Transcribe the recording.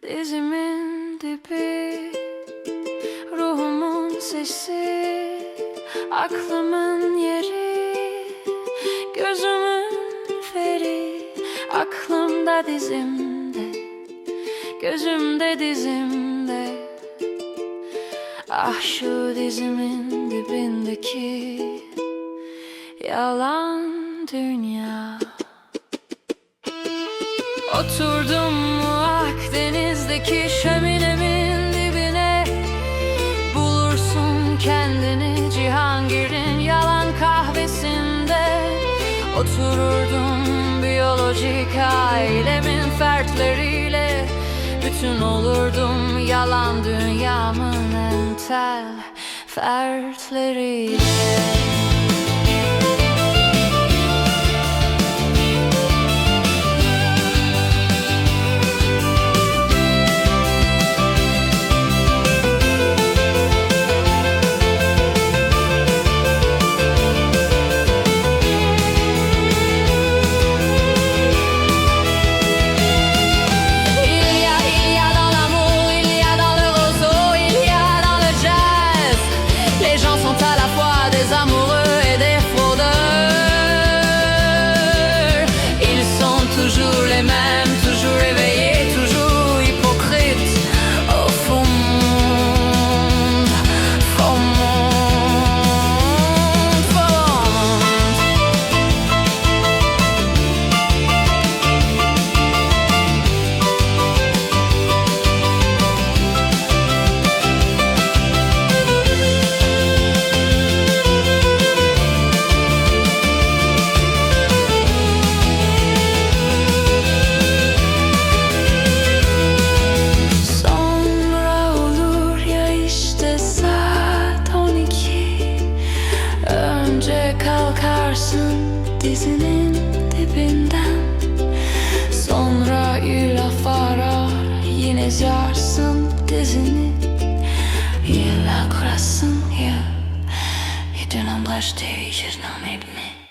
Dizimin dibi Ruhumun sesi Aklımın yeri Gözümün feri. Aklımda dizimde Gözümde dizimde. Ah şu dizimin dibindeki Yalan dünya. Oturdum Otururdum biyolojik ailemin fertleriyle. Bütün olurdum yalan dünyamın entel fertleriyle Kalkarsın dizinin dibinden Sonra laf arar yine yarsın dizini. Il la croissant, yeah Et de nombreuses je n'en ai